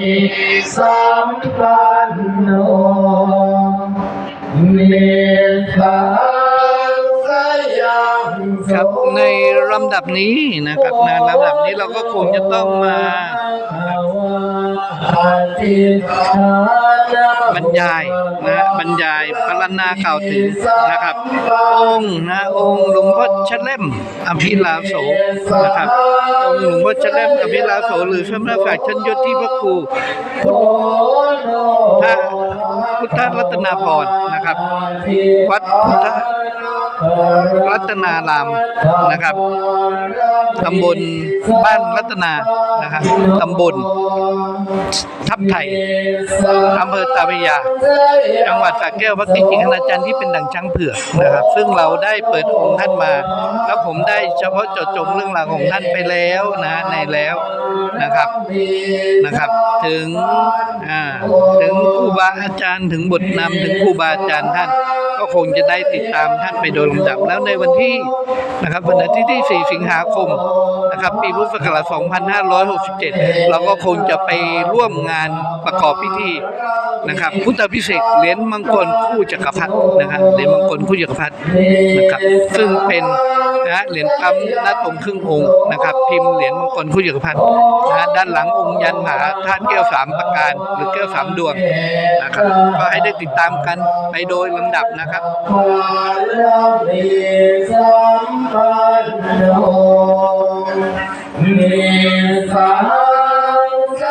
อิสัมปันโนเมตาสยังครับในลำดับนี้นะครับในลำดับนี้เราก็คงจะต้องมาบรร ยายนะบรรยายพรรณนาข่าวถึงนะครับ องค์นะองค์หลวงพ่อชัดเล่มอภิลาโสนะครับองค์หลวงพ่อชัดเล่มอภิลาโสหรือสมณศักดิ์ชั้นยศที่พระครูพุทธพุทธรัตนาพรนะครับ วัดพุทธ รัตนารามนะครับตำบลบ้านรัตนานะครับตำบลทับไทยอำเภอตาพยา จังหวัดสระแก้วพระกิติคณาจารย์ที่เป็นดั่งช้างเผือกนะครับ ซึ่งเราได้เปิดองค์ท่านมา แล้วผมได้เฉพาะเจาะจงเรื่องราวของท่านไปแล้วนะในแล้วนะครับนะครับ ถึง ถึงครูบาอาจารย์ถึงบทนำถึงครูบาอาจารย์ท่าน ก็คงจะได้ติดตามท่านไปโดยลำดับแล้วในวันที่นะครับวันอาทิตย์ที่ 4 สิงหาคมนะครับปีพุทธศักราช 2567 เราก็คงจะไปร่วมงานประกอบพิธีนะครับ พุทธพิเศษเหรียญมังกรคู่จักรพรรดินะครับเหรียญมังกรคู่จักรพรรดินะครับ ซึ่งเป็น นะเหรียญคำลมหน้าตรงครึ่งองค์นะครับ พิมพ์เหรียญมงคลคู่จักรพันธ์นะด้านหลังองค์ยันมหาธาตุแก้วสามประการ หรือแก้วสามดวงนะครับก็ให้ได้ติดตามกันไปโดยลำดับนะครับมีสามใจ